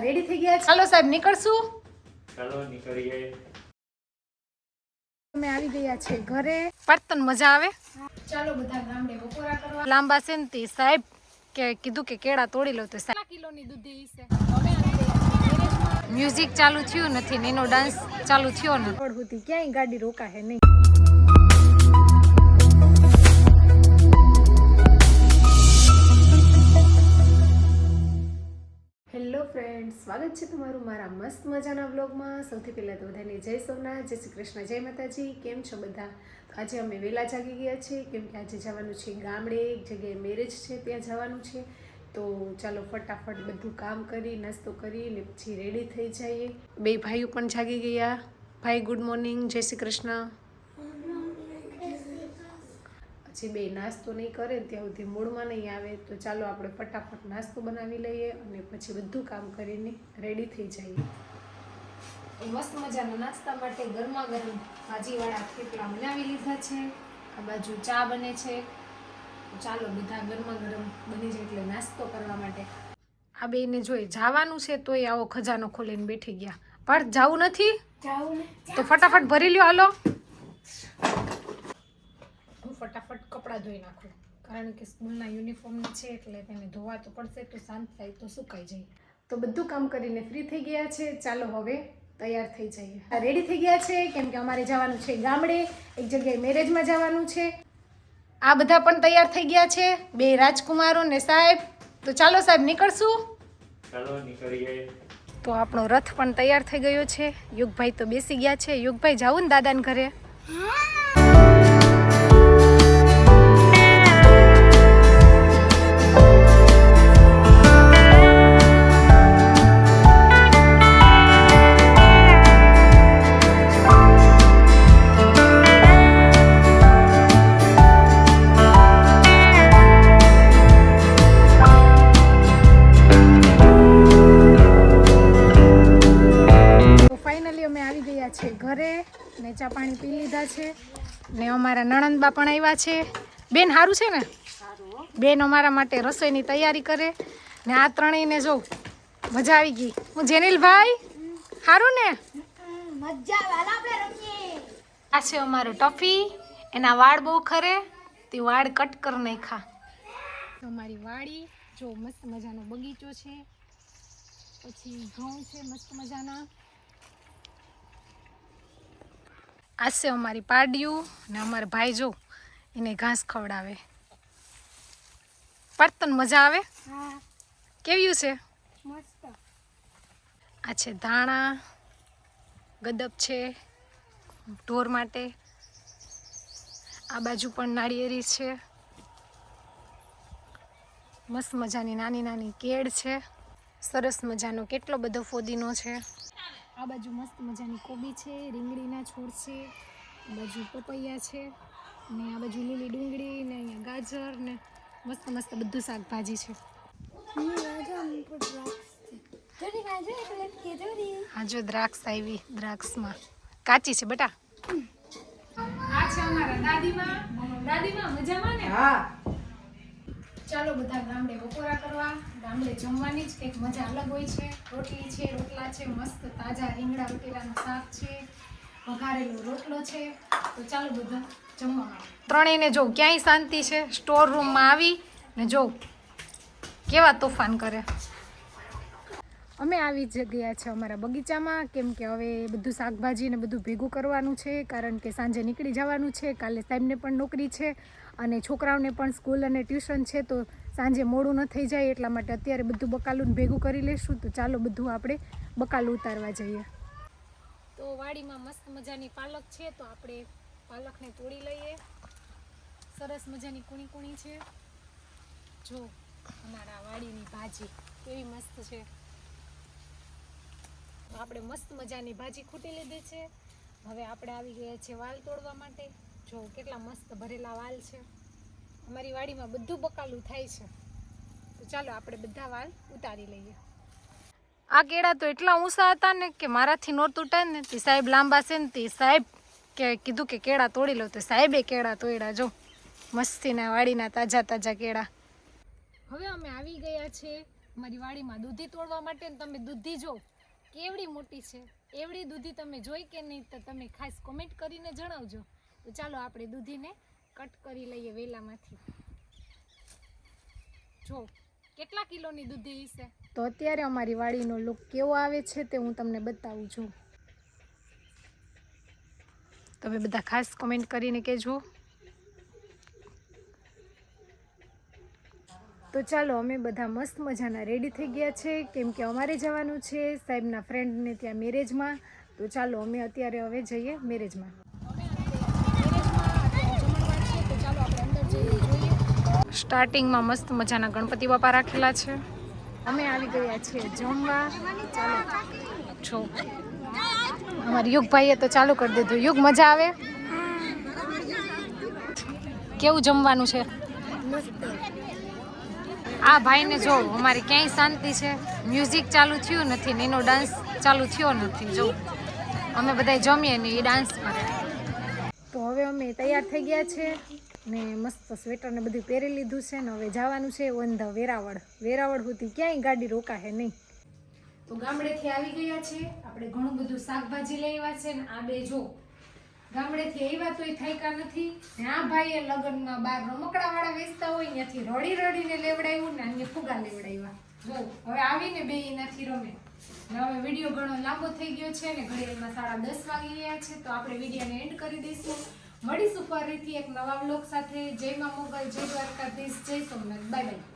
Ready થઈ ગયા ચાલો સાહેબ નીકળશું? ચાલો નીકળીએ. અમે આવી ગયા છે ઘરે. પડતન મજા આવે? ચાલો બધા ગામડે બપોરા કરવા. લાંબા છે ને સાહેબ કે કીધું કે કેળા તોડી લો તો સાહેબ. કિલોની દૂધી છે? મ્યુઝિક ચાલુ થયું નથી ને એનો ડાન્સ ચાલુ થયો ને. સુધી ક્યાંય ગાડી રોકાશે નહીં. સ્વાગત છે તમારું મારા મસ્ત મજાના બ્લોગમાં સૌથી પહેલાં તો બધાને જય સોમનાથ, જય શ્રી કૃષ્ણ, જય માતાજી. કેમ છો બધા? તો આજે અમે વહેલા જાગી ગયા છીએ, કેમ કે આજે જવાનું છે ગામડે, એક જગ્યાએ મેરેજ છે, ત્યાં જવાનું છે. તો ચાલો ફટાફટ બધું કામ કરી, નાસ્તો કરી ને પછી રેડી થઈ જઈએ. બે ભાઈઓ પણ જાગી ગયા. ભાઈ ગુડ મોર્નિંગ જય શ્રી કૃષ્ણ. પછી બે નાસ્તો નહીં કરે ને ત્યાં સુધી મૂળમાં નહીં આવે તો ચાલો આપણે ફટાફટ નાસ્તો બનાવી લઈએ અને પછી બધું કામ કરીને રેડી થઈ જઈએ. મસ્ત મજાના નાસ્તા માટે ગરમા ગરમ ભાજીવાળા થેપલા બનાવી લીધા છે. આ બાજુ ચા બને છે. ચાલો બધા ગરમા ગરમ બની જાય એટલે નાસ્તો કરવા માટે. આ બેને જોઈ જવાનું છે તોય આવો ખજાનો ખોલીને બેઠી ગયા. પણ જવું નથી. તો ફટાફટ ભરી લ્યો હાલો. ફટાફટ કપડાં ધોઈ નાખું. કારણ કે સ્કૂલના યુનિફોર્મ છે એટલે તેને ધોવા તો પડશે તો શાંત થાય તો સુકાઈ જાય. તો બધું કામ કરીને ફ્રી થઈ ગયા છે. ચાલો હવે તૈયાર થઈ જઈએ. રેડી થઈ ગયા છે કેમ કે અમારે જવાનું છે ગામડે એક જગ્યાએ મેરેજમાં જવાનું છે. આ બધા પણ તૈયાર થઈ ગયા છે બે રાજકુમારો ને સાહેબ. તો ચાલો સાહેબ નીકળશું? ચાલો નીકળીએ. તો આપણો રથ પણ તૈયાર થઈ ગયો છે. યુગભાઈ તો બેસી ગયા છે. યુગભાઈ જાવું ને દાદાને ઘરે? તો ગયા છે ઘરે ને ચા પાણી પી લીધા છે ને અમારા નણંદબા પણ આવ્યા છે. બેન સારું છે ને? બેન અમારા માટે રસોઈની તૈયારી કરે ને આ ત્રણેયને જો મજા આવી ગઈ. હું જેનિલભાઈ સારું ને? આ છે અમારું ટફી. એના વાળ બહુ ખરે તે વાળ કટ કર નાખા અમારી વાડી જો મસ્ત મજાનો બગીચો છે. પછી ઘઉં છે મસ્ત મજાના. આ છે અમારી પાડિયું ને અમારા ભાઈ જો એને ઘાસ ખવડાવે. પડતન મજા આવે? કેવ્યું છે? આ છે ધાણા ગદબ છે ઢોર માટે. આ બાજુ પણ નાળિયેરી છે. મસ્ત મજાની નાની નાની કેળ છે. સરસ મજાનો કેટલો બધો ફોદીનો છે. આ બાજુ મસ્ત મજાની કોબી છે રીંગણીના છોડ છે બાજુ પપૈયા છે ને આ બાજુ લીલી ડુંગળી ને અહીંયા ગાજર ને મસ્ત મસ્ત બધું શાકભાજી છે. હાજો જો દ્રાક્ષ આવી દ્રાક્ષમાં. કાચી છે બટા? આ છે અમારા દાદીમાં. દાદીમાં મજામાં ને? હા. ચાલો બધા ગામડે બપોરા કરવા. ગામડે જમવાની જ કંઈક મજા અલગ હોય છે. રોટલી છે, રોટલા છે, મસ્ત તાજા રીંગણા રોટેલાનું શાક છે, વઘારેલો રોટલો છે. તો ચાલો બધા જમવા ત્રણેયને જો ક્યાંય શાંતિ છે, સ્ટોર રૂમમાં આવી ને જો કેવા તોફાન કરે. અમે આવી જ ગયા છે અમારા બગીચામાં. કેમ કે હવે બધું શાકભાજી ને બધું ભેગું કરવાનું છે, કારણ કે સાંજે નીકળી જવાનું છે. કાલે સાહેબને પણ નોકરી છે અને છોકરાઓને પણ સ્કૂલ અને ટ્યુશન છે, તો સાંજે મોડું ન થઈ જાય એટલા માટે અત્યારે બધું બકાલું ભેગું કરી લેશું. તો ચાલો બધું આપણે બકાલું ઉતારવા જઈએ. તો વાડીમાં મસ્ત મજાની પાલક છે, તો આપણે પાલકને તોડી લઈએ. સરસ મજાની કુણી કુણી છે. જો, અમારા વાડીની ભાજી કેવી મસ્ત છે. તો આપણે મસ્ત મજાની ભાજી ખૂટી લીધી છે. હવે આપણે આવી ગયા છે વાલ તોડવા માટે. જો કેટલા મસ્ત ભરેલા વાલ છે. અમારી વાડીમાં બધું બકાલું થાય છે. તો ચાલો આપણે બધા વાલ ઉતારી લઈએ. આ કેળા તો એટલા ઊંચા હતા ને કે મારાથી નો તૂટાય ને તે સાહેબ લાંબા છે ને તે સાહેબ કે કીધું કે કેળા તોડી લો તો સાહેબે કેળા તોડ્યા જો. મસ્તીના વાડીના તાજા તાજા કેળા. હવે અમે આવી ગયા છે મારી વાડીમાં દૂધી તોડવા માટે તમે દૂધી જો. કેવડી મોટી છે? એવડી દૂધી તમે જોઈ કે નહીં તો તમે ખાસ કોમેન્ટ કરીને જણાવજો. તો ચાલો આપણે દૂધીને કટ કરી લઈએ વેલામાંથી. જો, કેટલા કિલોની દૂધી હશે તો અત્યારે અમારી વાડીનો લુક કેવો આવે છે તે હું તમને બતાવું છું. તમે બધા ખાસ કોમેન્ટ કરીને કહેજો. તો ચાલો અમે બધા મસ્ત મજાના રેડી થઈ ગયા છે. કેમ કે અમારે જવાનું છે સાહેબના ફ્રેન્ડને ત્યાં મેરેજમાં તો ચાલો અમે અત્યારે હવે જઈએ મેરેજમાં સ્ટાર્ટિંગમાં મસ્ત મજાના ગણપતિ બાપા રાખેલા છે. અમે આવી ગયા છીએ જમવા. ચાલો. છો અમારા યુગભાઈએ તો ચાલુ કરી દીધું. યુગ મજા આવે? કેવું જમવાનું છે? આ ભાઈને જો, અમારી ક્યાંય શાંતિ છે? મ્યુઝિક ચાલુ થયું નથી ને એનો ડાન્સ ચાલુ થયો નથી, જો. અમે બધા જમીએ ને એ ડાન્સ કરે તો હવે અમે તૈયાર થઈ ગયા છે ને મસ્ત સ્વેટર ને બધું પહેરી લીધું છે ને હવે જવાનું છે ઓન ધ વેરાવળ. વેરાવળ સુધી ક્યાંય ગાડી રોકાશે નહીં. તો ગામડેથી આવી ગયા છે. આપણે ઘણું બધું શાકભાજી લઈ આવ્યા છે ને આ બે જો ગામડેથી આવ્યા તોય થાયકા નથી. ને ભાઈએ લગ્નમાં બાર રમકડા વાળા વેચતા હોય, ત્યાંથી રડી રડીને લેવડાવ્યું ને અહીંયા ફુગા લેવડાવ્યા. જો, હવે આવીને બે નથી રમે. હવે વીડિયો ઘણો લાંબો થઈ ગયો છે ને ઘડિયાળમાં સાડા દસ વાગી ગયા છે, તો આપણે વિડીયોને એન્ડ કરી દઈશું. મળીશું ફરીથી એક નવા બ્લોગ સાથે. જય મા મોગલ, જય દ્વારકાધીશ, જય સોમનાથ. Bye bye.